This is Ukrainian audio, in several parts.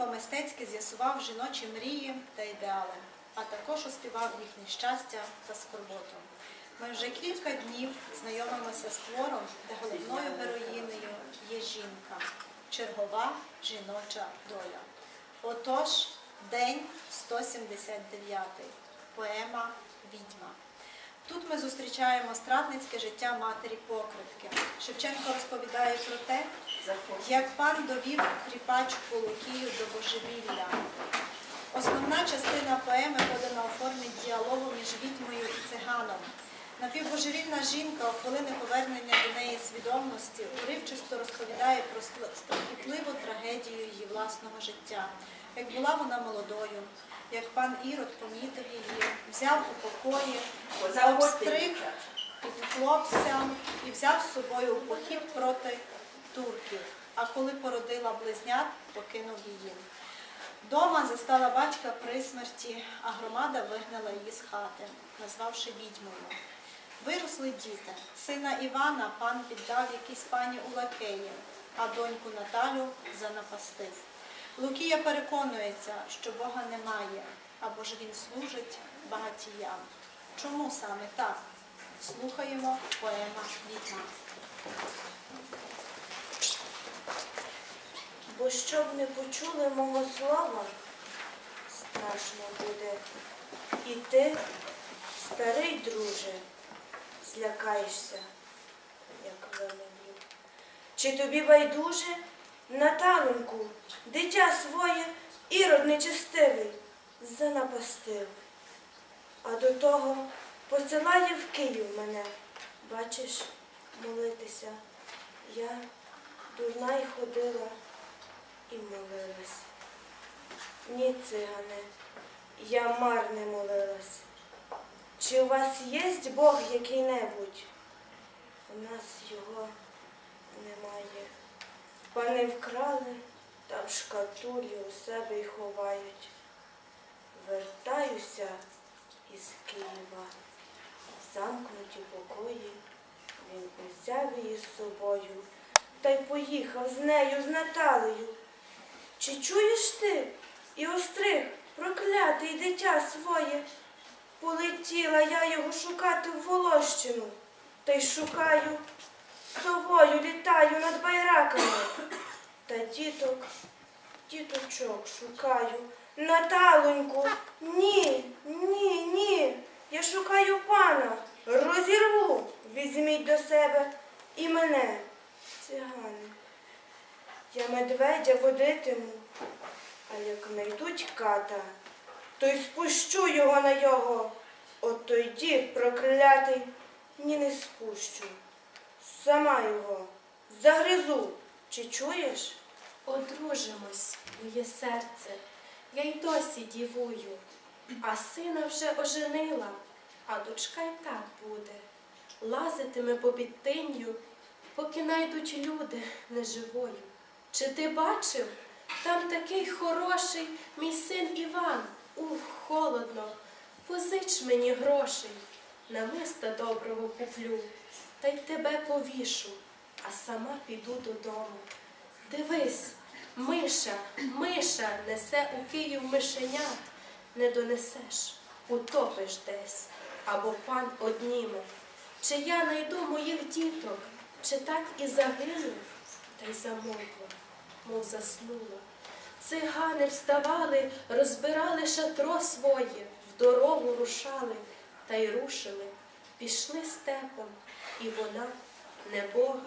По-мистецьки з'ясував жіночі мрії та ідеали, а також оспівав їхнє щастя та скорботу. Ми вже кілька днів знайомимося з твором, де головною героїнею є жінка, чергова жіноча доля. Отож, день 179, поема Відьма. Тут ми зустрічаємо страдницьке життя матері покритки. Шевченко розповідає про те, як пан довів кріпачку Лукію до божевілля. Основна частина поеми подана у формі діалогу між відьмою і циганом. Напівбожевільна жінка у хвилини повернення до неї свідомості уривчисто розповідає про страхітливу трагедію її власного життя. Як була вона молодою, як пан Ірод помітив її, взяв у покої, обстриг хлопця і взяв з собою у похід проти турків. А коли породила близнят, покинув її. Дома застала батька при смерті, а громада вигнала її з хати, назвавши відьмою. Виросли діти. Сина Івана пан піддав якійсь пані у лакеї, а доньку Наталю занапастив. Лукія переконується, що Бога немає, або ж він служить багатіям. Чому саме так? Слухаємо поема Відьма. Бо щоб не почули мого слова, страшно буде. І ти, старий друже, злякаєшся, як веленів. Чи тобі байдуже, На Наталеньку, дитя своє, ірод нечестивий, занапастив. А до того посилає в Київ мене, бачиш, молитися. Я дурна й ходила і молилась. Ні, цигане, я марне молилась. Чи у вас є Бог який-небудь? У нас його немає. Пани вкрали та в шкатулі у себе й ховають. Вертаюся із Києва, замкнуті покої. Він узяв її з собою та й поїхав з нею, з Наталею. Чи чуєш ти і остриг проклятий дитя своє? Полетіла я його шукати в Волощину, та й шукаю, совою літаю над байраками. Та діток, діточок шукаю. Наталоньку, ні, ні, ні. Я шукаю пана, розірву, візьміть до себе і мене, цигани. Я медведя водитиму, а як знайдуть ката, то й спущу його на його. От той дід проклятий, ні не спущу. Сама його загризу. Чи чуєш? Одружимось, моє серце, я й досі дівую, а сина вже оженила, а дочка й так буде. Лазитиме по підтинню, поки найдуть люди неживою. Чи ти бачив? Там такий хороший мій син Іван. Ух, холодно. Позич мені грошей, намиста доброго куплю, та й тебе повішу, а сама піду додому. Дивись, миша, миша несе у Київ мишенят, не донесеш, утопиш десь, або пан одніме. Чи я найду моїх діток, чи так і загину, та й замовкла, мов заснула. Цигани вставали, розбирали шатро своє, в дорогу рушали, та й рушили, пішли степом, і вона, небога,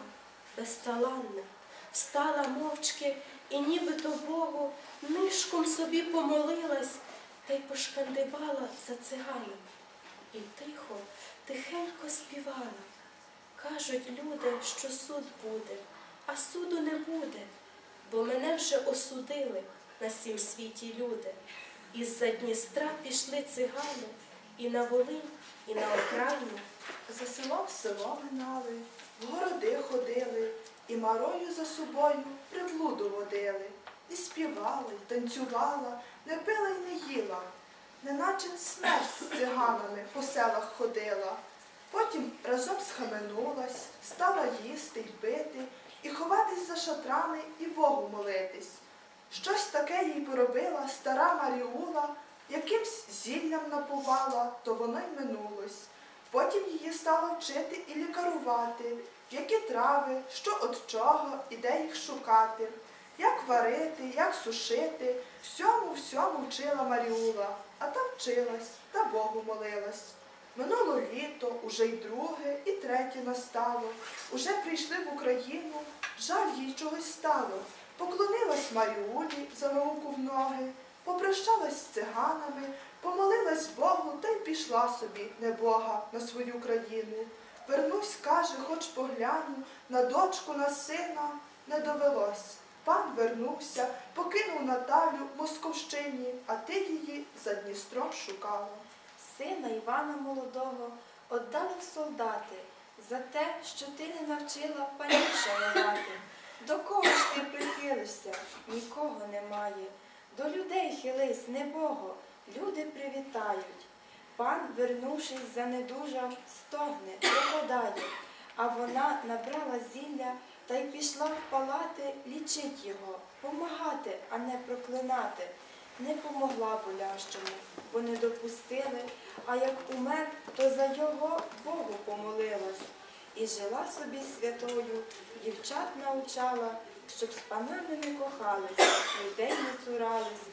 безталанна, встала мовчки і нібито Богу нишком собі помолилась та й пошкандибала за циганом. І тихо, тихенько співала. Кажуть люди, що суд буде, а суду не буде, бо мене вже осудили на сім світі люди. Із-за Дністра пішли цигани і на Волинь, і на Окраїну. За село в село минали, в городи ходили, і марою за собою приблуду водили. І співали, і танцювала, не пила й не їла, неначе смерть з циганами по селах ходила. Потім разом схаменулась, стала їсти й пити, і ховатись за шатрами і Богу молитись. Щось таке їй поробила стара Маріула, якимсь зіллям напувала, то воно й минулось. Потім її стала вчити і лікарувати, які трави, що от чого і де їх шукати, як варити, як сушити, всьому всьому вчила Маріула, а та вчилась та Богу молилась. Минуло літо, уже й друге, і третє настало. Уже прийшли в Україну, жаль їй чогось стало. Поклонилась Маріулі за науку в ноги, попрощалась з циганами, помолилась Богу та й пішла собі, не Бога, на свою країну. Вернусь, каже, хоч погляну на дочку, на сина, не довелось. Пан вернувся, покинув Наталю в Московщині, а ти її за Дністром шукала. Сина Івана молодого отдали в солдати за те, що ти не навчила панів шанувати. До кого ж ти прихилишся? Нікого немає. До людей хились, небого, люди привітають. Пан, вернувшись, занедужав, стогне, пропадає, а вона набрала зілля та й пішла в палати лічить його, помагати, а не проклинати. Не помогла болящому, бо не допустили, а як умер, то за його Богу помолилась. І жила собі святою, дівчат научала, щоб з панами не кохались, людей не цурались,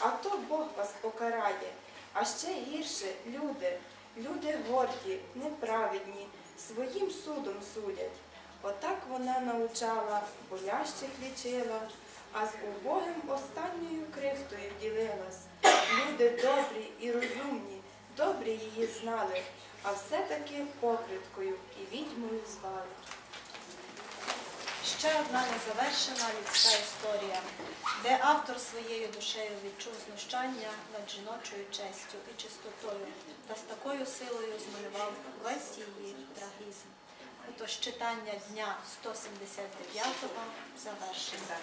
а то Бог вас покарає. А ще гірше люди, люди горді, неправедні, своїм судом судять. Отак вона научала, болящих лічила, а з убогим останньою крихтою ділилась. Люди добрі і розумні, добрі її знали, а все-таки покриткою і відьмою звали. Ще одна незавершена людська історія, де автор своєю душею відчув знущання над жіночою честю і чистотою та з такою силою змалював весь її трагізм. Отож читання дня 179-го завершено.